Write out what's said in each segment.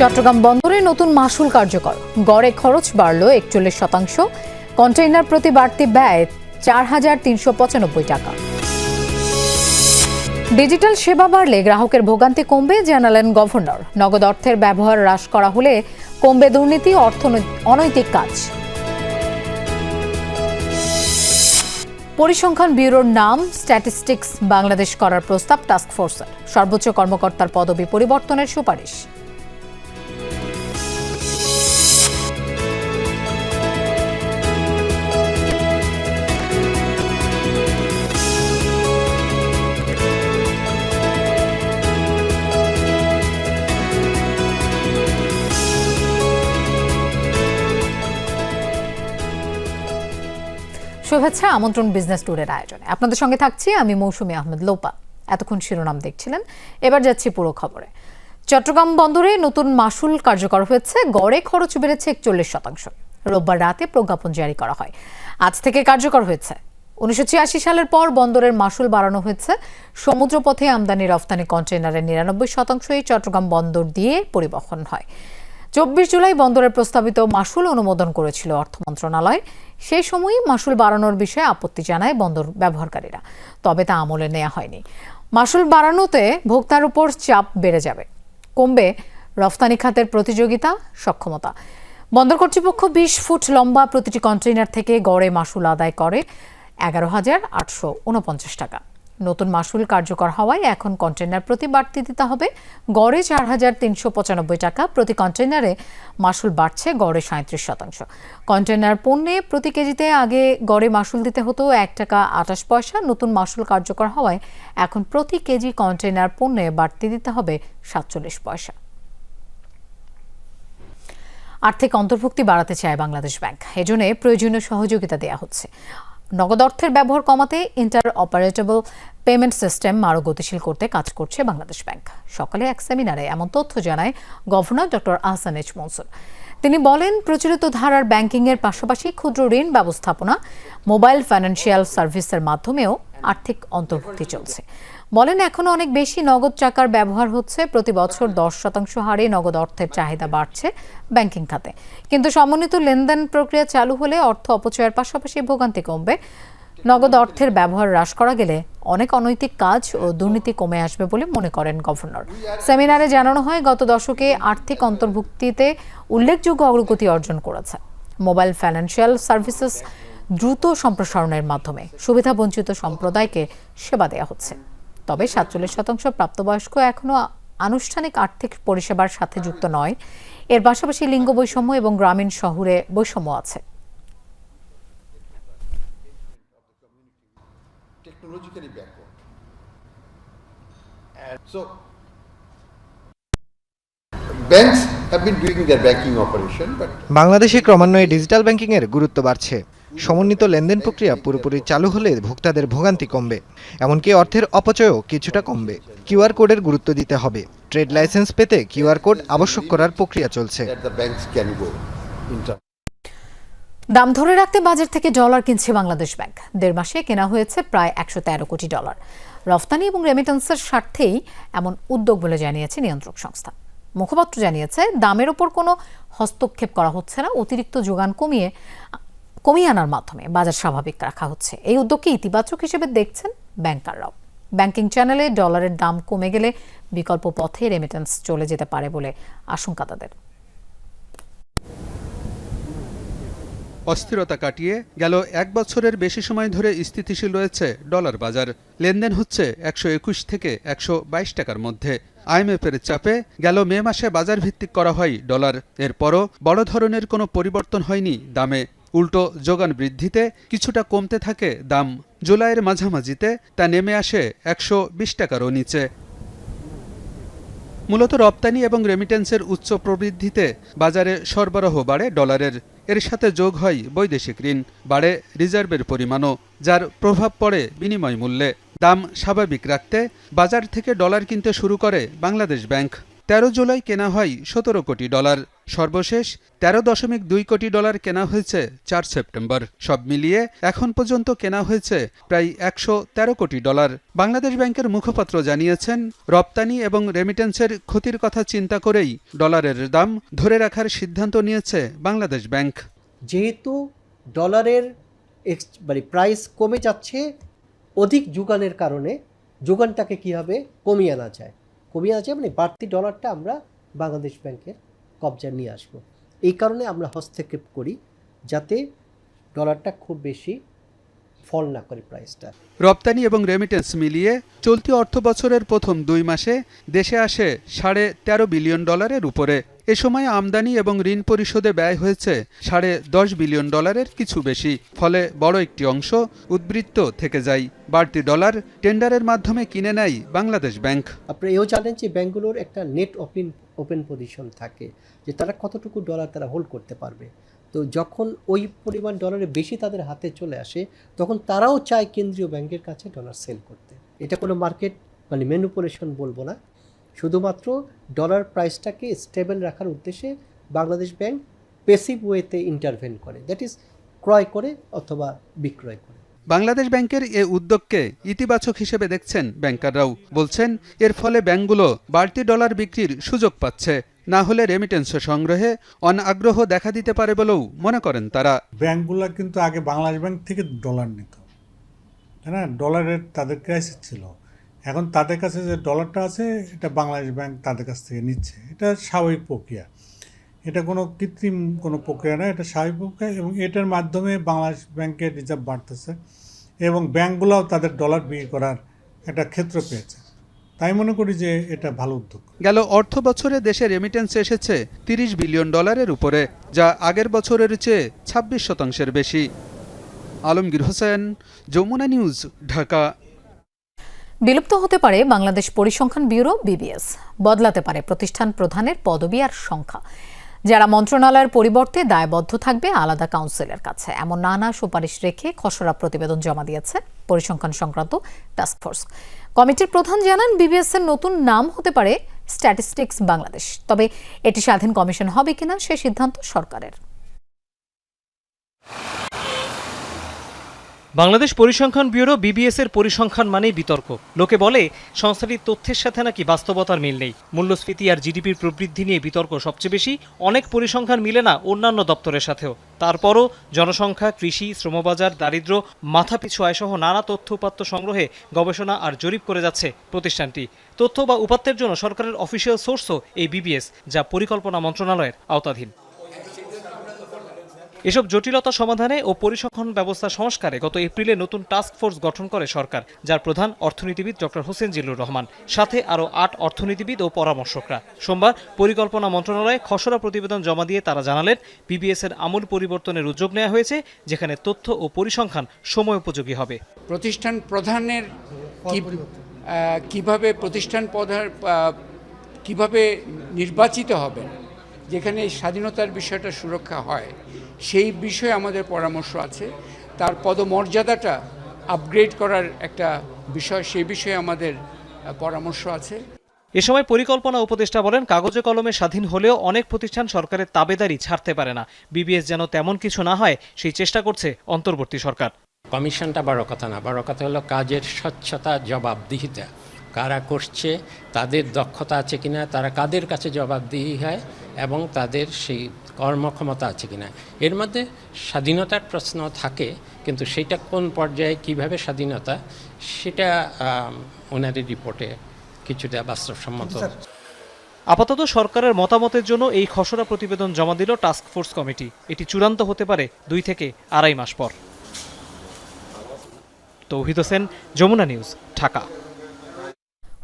চট্টগ্রাম বন্দরে নতুন মাসুল কার্যকর। গড়ে খরচ বাড়ল একচল্লিশ শতাংশ। কন্টেইনার প্রতি বাড়তি ব্যয় চার হাজার তিনশো পঁচানব্বই টাকা। ডিজিটাল সেবা বাড়লে গ্রাহকের ভোগান্তি কমবে, জানালেন গভর্নর। নগদ অর্থের ব্যবহার হ্রাস করা হলে কমবে দুর্নীতি অর্থনৈতিক অনৈতিক কাজ। পরিসংখ্যান ব্যুরোর নাম, স্ট্যাটিস্টিক্স বাংলাদেশ করার প্রস্তাব টাস্কফোর্সের। সর্বোচ্চ কর্মকর্তার পদবি পরিবর্তনের সুপারিশ। শুভেচ্ছা, আমন্ত্রণ বিজনেস ট্যুরের আয়োজনে। আপনাদের সঙ্গে থাকছি আমি মৌসুমী আহমেদ লোপা। এতক্ষণ শিরোনাম দেখছিলেন। এবার যাচ্ছি পুরো খবরে। চট্টগ্রাম বন্দরে নতুন মাসুল কার্যকর হয়েছে। গড়ে খরচ বেড়েছে একচল্লিশ শতাংশ। রোববার রাতে প্রজ্ঞাপন জারি করা হয়। আজ থেকে কার্যকর হয়েছে। উনিশশো ছিয়াশি সালের পর বন্দরের মাসুল বাড়ানো হয়েছে। সমুদ্রপথে আমদানি রফতানি কন্টেইনারের নিরানব্বই শতাংশই চট্টগ্রাম বন্দর দিয়ে পরিবহন হয়। চব্বিশ জুলাই বন্দরের প্রস্তাবিত মাসুল অনুমোদন করেছিল অর্থ মন্ত্রণালয়। সেই সময়ই মাসুল বাড়ানোর বিষয়ে আপত্তি জানায় বন্দর ব্যবহারকারীরা। তবে তা আমলে নেওয়া হয়নি। মাসুল বাড়ানোতে ভোক্তার উপর চাপ বেড়ে যাবে। কমবে রফতানি খাতের প্রতিযোগিতা, সক্ষমতা। বন্দর কর্তৃপক্ষ বিশ ফুট লম্বা প্রতিটি কন্টেইনার থেকে গড়ে মাসুল আদায় করে এগারো হাজার আটশো উনপঞ্চাশ টাকা। নতুন মাসুল কার্যকর হওয়ায় এখন কন্টেইনার প্রতি বাড়তি দিতে হবে। গড়ে চার হাজার তিনশো পঁচানব্বই টাকা, প্রতি কন্টেইনারে মাসুল বাড়ছে গড়ে সাঁত্রিশ শতাংশ। কন্টেইনার পণ্যে প্রতি কেজিতে আগে গড়ে মাসুল দিতে হতো এক টাকা আটাশ পয়সা, নতুন মাসুল কার্যকর হওয়ায় এখন প্রতি কেজি কন্টেনার পণ্যে বাড়তি দিতে হবে সাতচল্লিশ পয়সা। আর্থিক অন্তর্ভুক্তি বাড়াতে চায় বাংলাদেশ ব্যাংক। এজন্য প্রয়োজনীয় সহযোগিতা দেওয়া হচ্ছে। নগদ অর্থের ব্যবহার কমাতে ইন্টার অপারেটেবল পেমেন্ট সিস্টেম আরও গতিশীল করতে কাজ করছে বাংলাদেশ ব্যাংক। সকালে এক সেমিনারে এমন তথ্য জানায় governor doctor Ahsan H Mansur. তিনি বলেন, প্রচলিত ধারার ব্যাংকিংয়ের পাশাপাশি ক্ষুদ্র ঋণ ব্যবস্থাপনা, মোবাইল ফাইন্যান্সিয়াল সার্ভিসের মাধ্যমেও আর্থিক অন্তর্ভুক্তি চলছে। বলেন এখনও অনেক বেশি নগদ টাকার ব্যবহার হচ্ছে। প্রতি বছর দশ শতাংশ হারে নগদ অর্থের চাহিদা বাড়ছে ব্যাংকিং খাতে। কিন্তু সমন্বিত লেনদেন প্রক্রিয়া চালু হলে অর্থ অপচয়ের পাশাপাশি ভোগান্তি কমবে। নগদ অর্থের ব্যবহার হ্রাস করা গেলে অনেক অনৈতিক কাজ ও দুর্নীতি কমে আসবে বলে মনে করেন গভর্নর। সেমিনারে জানানো হয়, গত দশকে আর্থিক অন্তর্ভুক্তিতে উল্লেখযোগ্য অগ্রগতি অর্জন করেছে। মোবাইল ফাইন্যান্সিয়াল সার্ভিসেস দ্রুত সম্প্রসারণের মাধ্যমে সুবিধাবঞ্চিত সম্প্রদায়কে সেবা দেওয়া হচ্ছে। তবে সাতচল্লিশ শতাংশ প্রাপ্তবয়স্ক এখনও আনুষ্ঠানিক আর্থিক পরিষেবার সাথে যুক্ত নয়। এর পাশাপাশি লিঙ্গ বৈষম্য এবং গ্রামীণ শহরে বৈষম্য আছে। Technologically backward. And so, banks have been doing their banking operation, but বাংলাদেশে ক্রমান্বয়ে ডিজিটাল ব্যাংকিংয়ের গুরুত্ব বাড়ছে। সমন্বিত লেনদেন প্রক্রিয়া পুরোপুরি চালু হলে ভোক্তাদের ভোগান্তি কমবে। এমনকি অর্থের অপচয়ও কিছুটা কমবে। কিউআর কোডের গুরুত্ব দিতে হবে। ট্রেড লাইসেন্স পেতে কিউআর কোড আবশ্যক করার প্রক্রিয়া চলছে। দাম ধরে রাখতে বাজার থেকে ডলার কিনছে বাংলাদেশ ব্যাংক। দেড় মাসে কেনা হয়েছে প্রায় একশো তেরো কোটি ডলার। রফতানি এবং রেমিটেন্সের স্বার্থেই এমন উদ্যোগ বলে জানিয়েছে নিয়ন্ত্রক সংস্থা। মুখপাত্র জানিয়েছে, দামের ওপর কোনো হস্তক্ষেপ করা হচ্ছে না। অতিরিক্ত যোগান কমিয়ে কমিয়ে আনার মাধ্যমে বাজার স্বাভাবিক রাখা হচ্ছে। এই উদ্যোগকে ইতিবাচক হিসেবে দেখছেন ব্যাংকাররাও। ব্যাংকিং চ্যানেলে ডলারের দাম কমে গেলে বিকল্প পথে রেমিটেন্স চলে যেতে পারে বলে আশঙ্কা তাদের। অস্থিরতা কাটিয়ে গেল এক বছরের বেশি সময় ধরে স্থিতিশীল রয়েছে ডলার বাজার। লেনদেন হচ্ছে একশো একুশ থেকে একশো বাইশ টাকার মধ্যে। আইএমএফের চাপে গেল মে মাসে বাজার ভিত্তিক করা হয় ডলার। এরপরও বড় ধরনের কোনো পরিবর্তন হয়নি দামে। উল্টো যোগান বৃদ্ধিতে কিছুটা কমতে থাকে দাম। জুলাইয়ের মাঝামাঝিতে তা নেমে আসে একশো বিশ টাকারও নিচে। মূলত রপ্তানি এবং রেমিটেন্সের উচ্চ প্রবৃদ্ধিতে বাজারে সরবরাহ বাড়ে ডলারের। এর সাথে যোগ হয় বৈদেশিক ঋণ, বাড়ে রিজার্ভের পরিমাণও, যার প্রভাব পড়ে বিনিময় মূল্যে। দাম স্বাভাবিক রাখতে বাজার থেকে ডলার কিনতে শুরু করে বাংলাদেশ ব্যাংক। তেরো জুলাই কেনা হয় সতেরো কোটি ডলার। সর্বশেষ, তেরো দশমিক দুই কোটি ডলার কেনা হয়েছে চার সেপ্টেম্বর। সব মিলিয়ে এখন পর্যন্ত কেনা হয়েছে প্রায় একশো তেরো কোটি ডলার। বাংলাদেশ ব্যাংকের মুখপাত্র জানিয়েছেন, রপ্তানি এবং রেমিটেন্সের ক্ষতির কথা চিন্তা করেই ডলারের দাম ধরে রাখার সিদ্ধান্ত নিয়েছে বাংলাদেশ ব্যাংক। যেহেতু ডলারের মানে প্রাইস কমে যাচ্ছে, অধিক যোগানের কারণে যোগানটাকে কীভাবে কমিয়ে আনা যায়? কমিয়ে আনা যায় মানে বাড়তি ডলারটা আমরা বাংলাদেশ ব্যাংকের কবজায় নিয়ে আসব। এই কারণে আমরা হস্তক্ষেপ করি যাতে ডলারটা খুব বেশি ফল না করে প্রাইসটা রপ্তানি এবং রেমিটেন্স মিলিয়ে চলতি অর্থবছরের প্রথম দুই মাসে দেশে আসে সাড়ে তেরো বিলিয়ন ডলারের উপরে। এ সময় আমদানি এবং ঋণ পরিশোধে ব্যয় হয়েছে সাড়ে দশ বিলিয়ন ডলারের কিছু বেশি, ফলে বড় একটি অংশ উদ্বৃত্ত থেকে যায়। বাড়তি ডলার টেন্ডারের মাধ্যমে কিনে নেয় বাংলাদেশ ব্যাংক। আপনারা এও জানেন যে ব্যাঙ্কগুলোর একটা নেট ওপেন ওপেন পজিশন থাকে, যে তারা কতটুকু ডলার তারা হোল্ড করতে পারবে। তো যখন ওই পরিমাণ ডলারের বেশি তাদের হাতে চলে আসে, তখন তারাও চায় কেন্দ্রীয় ব্যাংকের কাছে ডলার সেল করতে। এটা কোনো মার্কেট মানে ম্যানুপুলেশন বলব না। শুধুমাত্র ডলার প্রাইসটাকে স্টেবল রাখার উদ্দেশ্যে বাংলাদেশ ব্যাংক পেসিভ ওয়েতে ইন্টারভেন করে। দ্যাট ইজ ক্রয় করে অথবা বিক্রয় করে। বাংলাদেশ ব্যাংকের এ উদ্যোগকে ইতিবাচক হিসেবে দেখছেন ব্যাংকাররাও। বলছেন এর ফলে ব্যাংকগুলো বাড়তি ডলার বিক্রির সুযোগ পাচ্ছে। না হলে রেমিটেন্স সংগ্রহে অনাগ্রহ দেখা দিতে পারে বলেও মনে করেন তারা। ব্যাংকগুলো কিন্তু আগে বাংলাদেশ ব্যাংক থেকে ডলার নিত। হ্যাঁ ডলারের তাদের ক্রাইসিস ছিল। এখন তাদের কাছে যে ডলারটা আছে, এটা বাংলাদেশ ব্যাংক তাদের কাছ থেকে নিচ্ছে। এটা স্বাভাবিক প্রক্রিয়া। এটা কোনো কৃত্রিম কোনো প্রক্রিয়া নয় এটা স্বাভাবিক প্রক্রিয়া এবং এটার মাধ্যমে বাংলাদেশ ব্যাংকের রিজার্ভ বাড়তেছে এবং ব্যাংকগুলোও তাদের ডলার বিক্রি করার একটা ক্ষেত্র পেয়েছে। তাই মনে করি যে এটা ভালো উদ্যোগ। গেল অর্থ বছরে দেশে রেমিটেন্স এসেছে তিরিশ বিলিয়ন ডলারের উপরে, যা আগের বছরের চেয়ে ছাব্বিশ শতাংশের বেশি। আলমগীর হোসেন, যমুনা নিউজ, ঢাকা। বিলুপ্ত হতে পারে বাংলাদেশ পরিসংখ্যান ব্যুরো, বিবিএস। বদলাতে পারে প্রতিষ্ঠান প্রধানের পদবি আর সংখ্যা। যারা মন্ত্রণালয়ের পরিবর্তে দায়বদ্ধ থাকবে, আলাদা কাউন্সিলের কাছে। এমন নানা সুপারিশ রেখে খসড়া প্রতিবেদন জমা দিয়েছে পরিসংখ্যান সংক্রান্ত টাস্কফোর্স কমিটির প্রধান জানান, বিবিএস এর নতুন নাম হতে পারে স্ট্যাটিস্টিক্স বাংলাদেশ। তবে এটি স্বাধীন কমিশন হবে কিনা, সে সিদ্ধান্ত সরকারের। বাংলাদেশ পরিসংখ্যান ব্যুরো বিবিএস এর পরিসংখ্যান মানেই বিতর্ক। লোকে বলে, সংস্থাটির তথ্যের সাথে নাকি বাস্তবতার মিল নেই। মূল্যস্ফীতি আর জিডিপির প্রবৃদ্ধি নিয়ে বিতর্ক সবচেয়ে বেশি। অনেক পরিসংখ্যান মিলে না অন্যান্য দপ্তরের সাথেও। তারপরও জনসংখ্যা, কৃষি, শ্রমবাজার, দারিদ্র, মাথাপিছু আয়সহ নানা তথ্য উপাত্ত সংগ্রহে গবেষণা আর জরিপ করে যাচ্ছে প্রতিষ্ঠানটি। তথ্য বা উপাত্তের জন্য সরকারের অফিসিয়াল সোর্সও এই বিবিএস যা পরিকল্পনা মন্ত্রণালয়ের আওতাধীন। এসব জটিলতা সমাধানে ও পরিসংখ্যান ব্যবস্থা সংস্কারে গত এপ্রিলে নতুন টাস্ক ফোর্স গঠন করে সরকার যার প্রধান অর্থনীতিবিদ ডক্টর হোসেন জিল্লুর রহমান। সাথে আরও আট অর্থনীতিবিদ ও পরামর্শকরা। সোমবার পরিকল্পনা মন্ত্রণালয়ে খসড়া প্রতিবেদন জমা দিয়ে তারা জানালেন বিবিএস এর আমূল পরিবর্তনের উদ্যোগ নেওয়া হয়েছে যেখানে তথ্য ও পরিসংখ্যান সময় উপযোগী হবে। প্রতিষ্ঠান প্রধানের কীভাবে প্রতিষ্ঠান প্রধান কীভাবে নির্বাচিত হবেন? যেখানে এই স্বাধীনতার বিষয়টা সুরক্ষা হয় সেই বিষয়ে আমাদের পরামর্শ আছে। তার পদমর্যাদাটা আপগ্রেড করার একটা বিষয় সেই বিষয়ে আমাদের পরামর্শ আছে। এ সময় পরিকল্পনা উপদেষ্টা বলেন কাগজে কলমে স্বাধীন হলেও অনেক প্রতিষ্ঠান সরকারের তাবেদারি ছাড়তে পারে না। বিবিএস যেন তেমন কিছু না হয় সেই চেষ্টা করছে অন্তর্বর্তী সরকার। কমিশনটা বড় কথা না বড় কথা হলো কাজের স্বচ্ছতা জবাবদিহিতা। কারা করছে, তাদের দক্ষতা আছে কিনা, তারা কাদের কাছে জবাবদিহি হয় এবং তাদের সেই কর্মক্ষমতা আছে কিনা। এর মধ্যে স্বাধীনতার প্রশ্ন থাকে, কিন্তু সেটা কোন পর্যায়ে, কীভাবে স্বাধীনতা, সেটা ওনাদের রিপোর্টে কিছুটা বাস্তবসম্মত। আপাতত সরকারের মতামতের জন্য এই খসড়া প্রতিবেদন জমা দিল টাস্ক ফোর্স কমিটি। এটি চূড়ান্ত হতে পারে দুই থেকে আড়াই মাস পর। তৌহিদ হোসেন, যমুনা নিউজ, ঢাকা।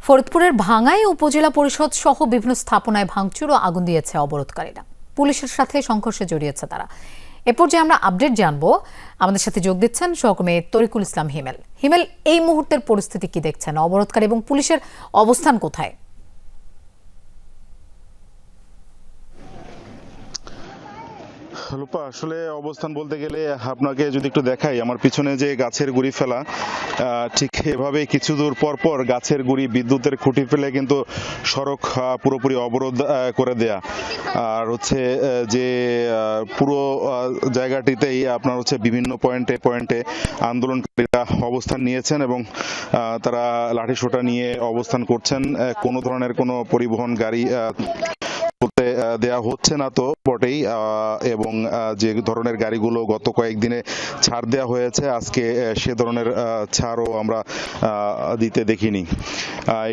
ফরিদপুরের ভাঙাই উপজেলা পরিষদ সহ বিভিন্ন স্থাপনায় ভাঙচুর ও আগুন দিয়েছে অবরোধকারীরা। পুলিশের সাথে সংঘর্ষে জড়িয়েছে তারা। এ পর্যায়ে আমরা আপডেট জানব। আমাদের সাথে যোগ দিচ্ছেন সহকর্মী তরিকুল ইসলাম হিমেল। হিমেল, এই মুহূর্তের পরিস্থিতি কি দেখছেন? অবরোধকারী এবং পুলিশের অবস্থান কোথায়? রূপা আসলে অবস্থান বলতে গেলে আপনাকে যদি একটু দেখাই, আমার পিছনে যে গাছের গুড়ি ফেলা ঠিক এভাবে কিছু দূর পর পর গাছের গুড়ি বিদ্যুতের খুঁটি ফেলে কিন্তু সড়ক পুরোপুরি অবরোধ করে দেয়া। আর হচ্ছে যে পুরো জায়গাটিতেই আপনার হচ্ছে বিভিন্ন পয়েন্টে পয়েন্টে আন্দোলনকারীরা অবস্থান নিয়েছেন এবং তারা লাঠিসোঁটা নিয়ে অবস্থান করছেন। কোনো ধরনের কোনো পরিবহন গাড়ি আহ, দেয়া হচ্ছে না তো বটেই এবং যে ধরনের গাড়িগুলো গত কয়েকদিনে ছাড় দেওয়া হয়েছে আজকে সে ধরনের ছাড়ও আমরা দিতে দেখিনি।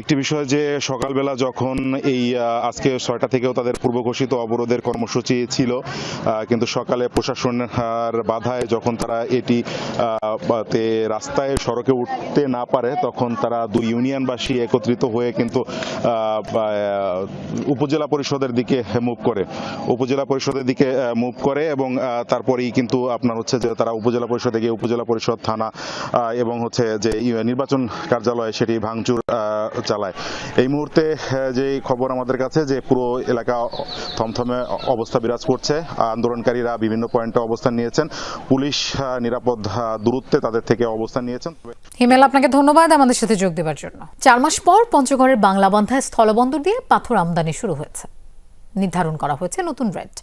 একটি বিষয় যে সকালবেলা যখন এই আজকে ছয়টা থেকেও তাদের পূর্ব ঘোষিত অবরোধের কর্মসূচি ছিল কিন্তু সকালে প্রশাসনের বাধায় যখন তারা এটি রাস্তায় সড়কে উঠতে না পারে তখন তারা দুই ইউনিয়নবাসী একত্রিত হয়ে কিন্তু উপজেলা পরিষদের দিকে মুভ করে। উপজেলা পরিষদের দিকে মুভ করে এবং তারপরেই কিন্তু আপনার হচ্ছে যে তারা উপজেলা পরিষদে গিয়ে উপজেলা পরিষদ, থানা এবং হচ্ছে যে নির্বাচন কার্যালয় সেটি ভাঙচুর চালায়। এই মুহূর্তে যে খবর আমাদের কাছে যে পুরো এলাকা থমথমে অবস্থা বিরাজ করছে, আন্দোলনকারীরা বিভিন্ন পয়েন্টে অবস্থান নিয়েছেন, পুলিশ নিরাপদ দূরত্বে তাদের থেকে অবস্থান নিয়েছেন। হিমেল, আপনাকে ধন্যবাদ আমাদের সাথে যোগ দেওয়ার জন্য। চার মাস পর পঞ্চগড়ের বাংলাবান্ধায় স্থলবন্দর দিয়ে পাথর আমদানি শুরু হয়েছে। নির্ধারণ করা হয়েছে নতুন রেট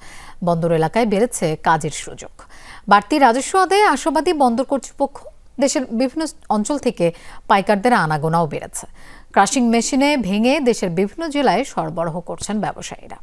বন্দর এলাকায় বেড়েছে কাজের সুযোগ। বাড়তি রাজস্ব আদায়ে আশাবাদী বন্দর কর্তৃপক্ষ দেশের বিভিন্ন অঞ্চল থেকে পাইকারদের আনাগোনাও বেড়েছে। ক্রাশিং মেশিনে ভেঙে দেশের বিভিন্ন জেলায় সরবরাহ করছেন ব্যবসায়ীরা।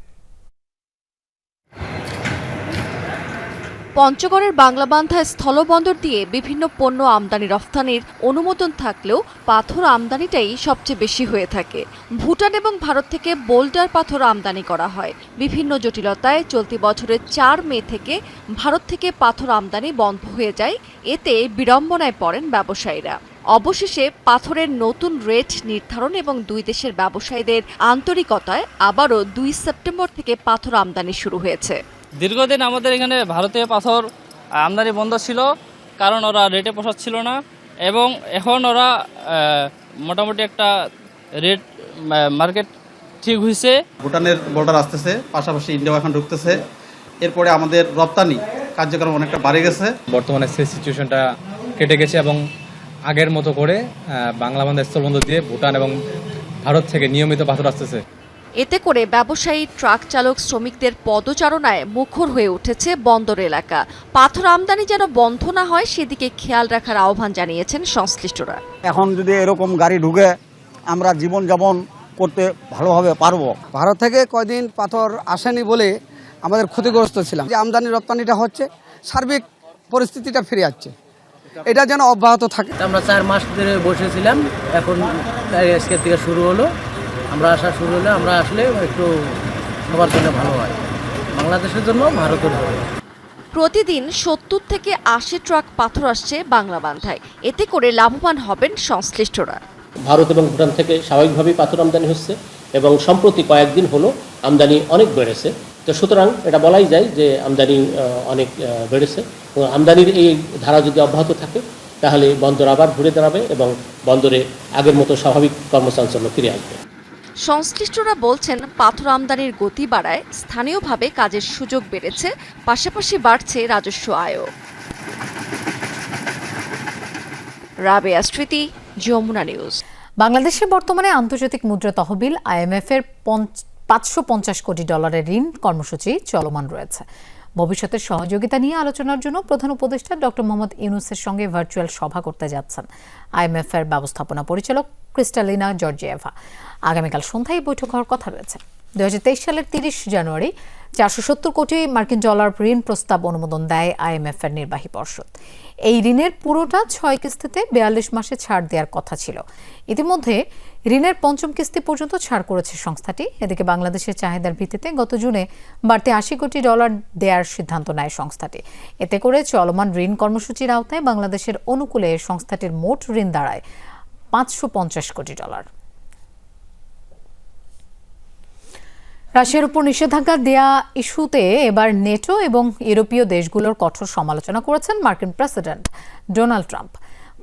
পঞ্চগড়ের বাংলাবান্ধায় স্থলবন্দর দিয়ে বিভিন্ন পণ্য আমদানি রফতানির অনুমোদন থাকলেও পাথর আমদানিটাই সবচেয়ে বেশি হয়ে থাকে। ভুটান এবং ভারত থেকে বোল্ডার পাথর আমদানি করা হয়। বিভিন্ন জটিলতায় চলতি বছরের চার মে থেকে ভারত থেকে পাথর আমদানি বন্ধ হয়ে যায়। এতে বিড়ম্বনায় পড়েন ব্যবসায়ীরা। অবশেষে পাথরের নতুন রেট নির্ধারণ এবং দুই দেশের ব্যবসায়ীদের আন্তরিকতায় আবারও দুই সেপ্টেম্বর থেকে পাথর আমদানি শুরু হয়েছে। দীর্ঘদিন আমাদের এখানে ভারতীয় পাথর আমদানি বন্ধ ছিল কারণ ওরা রেটে পোষাচ্ছিল না এবং এখন ওরা মোটামুটি একটা রেট মার্কেট ঠিক হয়েছে ভুটানের বর্ডার আসতেছে পাশাপাশি ইন্ডিয়া এখন ঢুকতেছে। এরপরে আমাদের রপ্তানি কার্যক্রম অনেকটা বাড়ে গেছে। বর্তমানে সেই সিচুয়েশনটা কেটে গেছে এবং আগের মতো করে বাংলা বান্ধব স্থলবন্দর দিয়ে ভুটান এবং ভারত থেকে নিয়মিত পাথর আসতেছে। এতে করে ব্যবসায়ী ট্রাক চালক শ্রমিকদের পদচারণায় মুখর হয়ে উঠেছে বন্দর এলাকা। পাথর আমদানি যেন বন্ধ না হয় সেদিকে খেয়াল রাখার আহ্বান জানিয়েছেন সংশ্লিষ্টরা। এখন যদি এরকম গাড়ি ঢুকে আমরা জীবনযাপন করতে ভালোভাবে পারব। ভারত থেকে কয়দিন পাথর আসেনি বলে আমাদের ক্ষতিগ্রস্ত ছিলাম। যে আমদানি রপ্তানিটা হচ্ছে সার্বিক পরিস্থিতিটা ফিরে যাচ্ছে এটা যেন অব্যাহত থাকে। আমরা চার মাস ধরে বসেছিলাম এখন আজকের থেকে শুরু হলো। আমরা আসা শুরু হলে আমরা আসলে একটু সবার জন্য ভালো হয়। বাংলাদেশের জন্য ভারতের জন্য। প্রতিদিন সত্তর থেকে আশি ট্রাক পাথর আসছে বাংলাবান্ধায় এতে করে লাভবান হবেন সংশ্লিষ্টরা। ভারত এবং ভুটান থেকে স্বাভাবিকভাবেই পাথর আমদানি হচ্ছে এবং সম্প্রতি কয়েকদিন হলো আমদানি অনেক বেড়েছে। তো সুতরাং এটা বলাই যায় যে আমদানি অনেক বেড়েছে। এবং আমদানির এই ধারা যদি অব্যাহত থাকে তাহলে বন্দর আবার ঘুরে দাঁড়াবে এবং বন্দরে আগের মতো স্বাভাবিক কর্মচাঞ্চল্য ফিরে আসবে। সংশ্লিষ্টরা বলছেন, পাথর আমদানির গতি বাড়ায় স্থানীয়ভাবে কাজের সুযোগ বেড়েছে, পাশাপাশি বাড়ছে রাজস্ব আয়ও। রাবেয়া স্মৃতি, যমুনা নিউজ। বাংলাদেশে বর্তমানে আন্তর্জাতিক মুদ্রা তহবিল আইএমএফ এর পাঁচশো পঞ্চাশ কোটি ডলারের ঋণ কর্মসূচি চলমান রয়েছে। ভবিষ্যতের সহযোগিতা নিয়ে আলোচনার জন্য প্রধান উপদেষ্টা ডক্টর মোহাম্মদ ইউনুসের সঙ্গে ভার্চুয়াল সভা করতে যাচ্ছেন। আইএমএফ এর ব্যবস্থাপনা পরিচালক ক্রিস্টালিনা জর্জিয়েভা। আগামীকাল সন্ধ্যায় বৈঠক হওয়ার কথা রয়েছে। দু সালের তিরিশ জানুয়ারি চারশো সত্তর কোটি মার্কিন ডলার ঋণ প্রস্তাব অনুমোদন দেয় আইএমএফ এর নির্বাহী পর্ষদ। এই ঋণের পুরোটা ছয় কিস্তিতে বিয়াল্লিশ মাসে ছাড় দেওয়ার কথা ছিল। ইতিমধ্যে ঋণের পঞ্চম কিস্তি পর্যন্ত ছাড় করেছে সংস্থাটি। এদিকে বাংলাদেশের চাহিদার ভিত্তিতে গত জুনে বাড়তি আশি কোটি ডলার দেওয়ার সিদ্ধান্ত নেয় সংস্থাটি। এতে করে চলমান ঋণ কর্মসূচির আওতায় বাংলাদেশের অনুকূলে সংস্থাটির মোট ঋণ দাঁড়ায় পাঁচশো পঞ্চাশ কোটি ডলার। রাশিয়ার উপর নিষেধাজ্ঞা দেয়া ইস্যুতে এবার নেটো এবং ইউরোপীয় দেশগুলোর কঠোর সমালোচনা করেছেন মার্কিন প্রেসিডেন্ট ডোনাল্ড ট্রাম্প।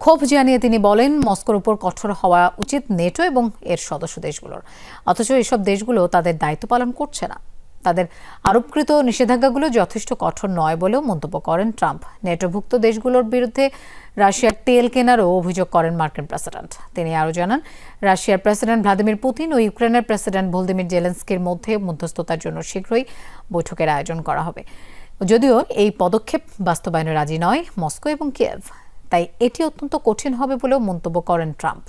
ক্ষোভ জানিয়ে তিনি বলেন, মস্কোর উপর কঠোর হওয়া উচিত নেটো এবং এর সদস্য দেশগুলোর। অথচ এসব দেশগুলো তাদের দায়িত্ব পালন করছে না। তাদের আরোপকৃত নিষেধাজ্ঞাগুলো যথেষ্ট কঠোর নয় বলেও মন্তব্য করেন ট্রাম্প। নেটোভুক্ত দেশগুলোর বিরুদ্ধে রাশিয়ার তেল কেনারও অভিযোগ করেন মার্কিন প্রেসিডেন্ট। তিনি আরও জানান, রাশিয়ার প্রেসিডেন্ট ভ্লাদিমির পুতিন ও ইউক্রেনের প্রেসিডেন্ট ভলদিমির জেলেন্সকির মধ্যে মধ্যস্থতার জন্য শীঘ্রই বৈঠকের আয়োজন করা হবে। যদিও এই পদক্ষেপ বাস্তবায়নে রাজি নয় মস্কো এবং কিয়েভ, তাই এটি অত্যন্ত কঠিন হবে বলেও মন্তব্য করেন ট্রাম্প।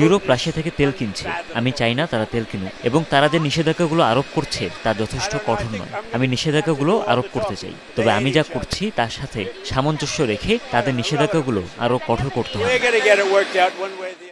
ইউরোপ রাশিয়া থেকে তেল কিনছে। আমি চাই না তারা তেল কিনুক এবং তারা যে নিষেধাজ্ঞাগুলো আরোপ করছে তা যথেষ্ট কঠোর নয়। আমি নিষেধাজ্ঞাগুলো আরোপ করতে চাই। তবে আমি যা করছি তার সাথে সামঞ্জস্য রেখে তাদের নিষেধাজ্ঞাগুলো আরও কঠোর করতে হবে।